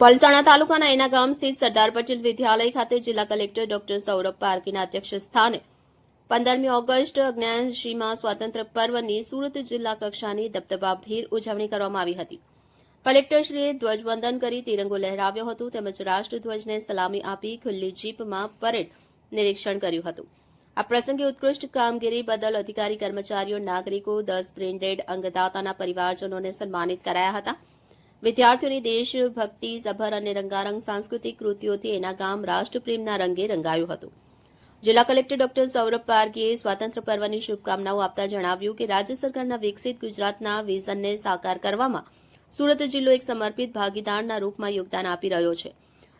પલસાણા તાલુકાના એના ગામ સ્થિત સરદાર પટેલ વિદ્યાલય ખાતે જિલ્લા કલેક્ટર ડોક્ટર સૌરભ પારકીના અધ્યક્ષ સ્થાને પંદરમી ઓગસ્ટ અજ્ઞાનશ્રીમાં સ્વાતંત્ર્ય પર્વની સુરત જિલ્લા કક્ષાની દબદબાભેર ઉજવણી કરવામાં આવી હતી. કલેક્ટરશ્રીએ ધ્વજવંદન કરી તિરંગો લહેરાવ્યો હતો તેમજ રાષ્ટ્રધ્વજને સલામી આપી ખુલ્લી જીપમાં પરેડ નિરીક્ષણ કર્યું હતું. આ પ્રસંગે ઉત્કૃષ્ટ કામગીરી બદલ અધિકારી કર્મચારીઓ, નાગરિકો, દસ બ્રેન્ડેડ અંગદાતાના પરિવારજનોને સન્માનિત કરાયા હતા. વિદ્યાર્થીઓની દેશભક્તિ, સભર અને રંગારંગ સાંસ્કૃતિક કૃતિઓથી એના ગામ રાષ્ટ્રપ્રેમના રંગે રંગાયું હતું. જિલ્લા કલેક્ટર ડોક્ટર સૌરભ પારગીએ સ્વાતંત્ર્ય પર્વની શુભકામનાઓ આપતા જણાવ્યું કે રાજ્ય સરકારના વિકસિત ગુજરાતના વિઝનને સાકાર કરવામાં સુરત જિલ્લો એક સમર્પિત ભાગીદારના રૂપમાં યોગદાન આપી રહ્યો છે.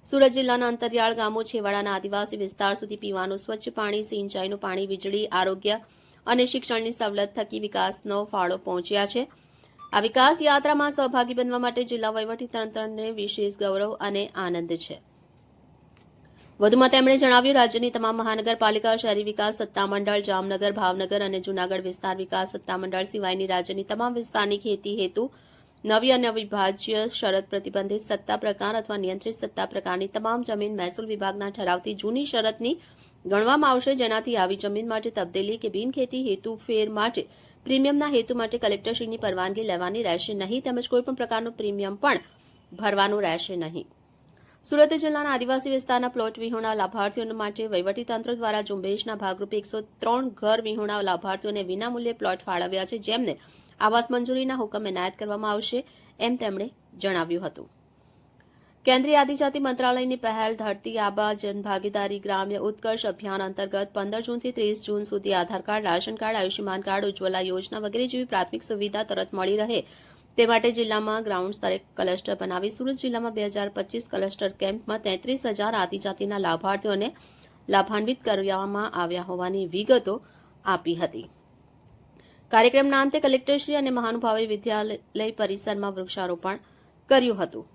સુરત જિલ્લાના અંતરિયાળ ગામો છેવાડાના આદિવાસી વિસ્તાર સુધી પીવાનું સ્વચ્છ પાણી, સિંચાઈનું પાણી, વીજળી, આરોગ્ય અને શિક્ષણની સવલત થકી વિકાસનો ફાળો પહોંચ્યા છે. આ વિકાસ યાત્રામાં સહભાગી બનવા માટે જિલ્લા વહીવટીતંત્રને વિશેષ ગૌરવ અને આનંદ છે. વધુમાં તેમણે જણાવ્યું, રાજ્યની તમામ મહાનગરપાલિકા, શહેરી વિકાસ સત્તામંડળ, જામનગર, ભાવનગર અને જૂનાગઢ વિસ્તાર વિકાસ સત્તામંડળ સિવાયની રાજ્યની તમામ વિસ્તારની ખેતી હેતુ નવી અને અવિભાજ્ય શરત પ્રતિબંધિત સત્તા પ્રકાર અથવા નિયંત્રિત સત્તા પ્રકારની તમામ જમીન મહેસૂલ વિભાગના ઠરાવતી જૂની શરતની ગણવામાં આવશે. જેનાથી આવી જમીન માટે તબદીલી કે બિનખેતી હેતુ ફેર માટે પ્રીમિયમના હેતુ માટે કલેક્ટરશ્રીની પરવાનગી લેવાની રહેશે નહીં. તેમજ કોઈપણ પ્રકારનું પ્રીમિયમ પણ ભરવાનું રહેશે નહીં. સુરત જિલ્લાના આદિવાસી વિસ્તારના પ્લોટ વિહોણા લાભાર્થીઓ માટે વહીવટીતંત્ર દ્વારા ઝુંબેશના ભાગરૂપે એકસો ત્રણ ઘર વિહોણા લાભાર્થીઓને વિનામૂલ્યે પ્લોટ ફાળવ્યા છે. જેમને આવાસ મંજૂરીના હુકમ એનાયત કરવામાં આવશે એમ તેમણે જણાવ્યું હતું. કેન્દ્રીય આદિજાતિ મંત્રાલયની પહેલ ધરતી આબા જનભાગીદારી ગ્રામ્ય ઉત્કર્ષ અભિયાન અંતર્ગત પંદર જૂનથી ત્રીસ જૂન સુધી Aadhaar card, ration card, Ayushman card, Ujjwala યોજના વગેરે જેવી પ્રાથમિક સુવિધા તરત મળી રહે. તે માટે જિલ્લામાં ગ્રાઉન્ડ સ્તરે ક્લસ્ટર બનાવી સુરત જિલ્લામાં બે હજાર પચીસ ક્લસ્ટર કેમ્પમાં તેત્રીસ હજાર આદિજાતિના લાભાર્થીઓને લાભાન્વિત કરવામાં આવ્યા હોવાની વિગતો આપી હતી. કાર્યક્રમના અંતે કલેક્ટરશ્રી અને મહાનુભાવે વિદ્યાલય પરિસરમાં વૃક્ષારોપણ કર્યું હતું.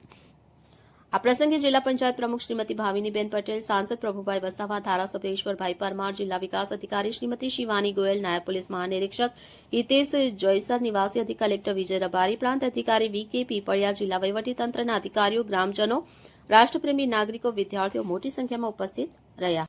આ પ્રસંગે જિલ્લા પંચાયત પ્રમુખ શ્રીમતી ભાવિનીબેન પટેલ, સાંસદ પ્રભુભાઈ વસાવા ધારાસભ્ય ઈશ્વરભાઈ પરમાર, જિલ્લા વિકાસ અધિકારી શ્રીમતી શિવાની ગોયલ, નાયબ પોલીસ મહાનિરીક્ષક હિતેશ જયસર, નિવાસી અધિક કલેક્ટર વિજય રબારી, પ્રાંત અધિકારી વી કે પીપળિયા, જિલ્લા વહીવટીતંત્રના અધિકારીઓ, ગ્રામજનો, રાષ્ટ્રપ્રેમી નાગરિકો, વિદ્યાર્થીઓ મોટી સંખ્યામાં ઉપસ્થિત રહ્યા.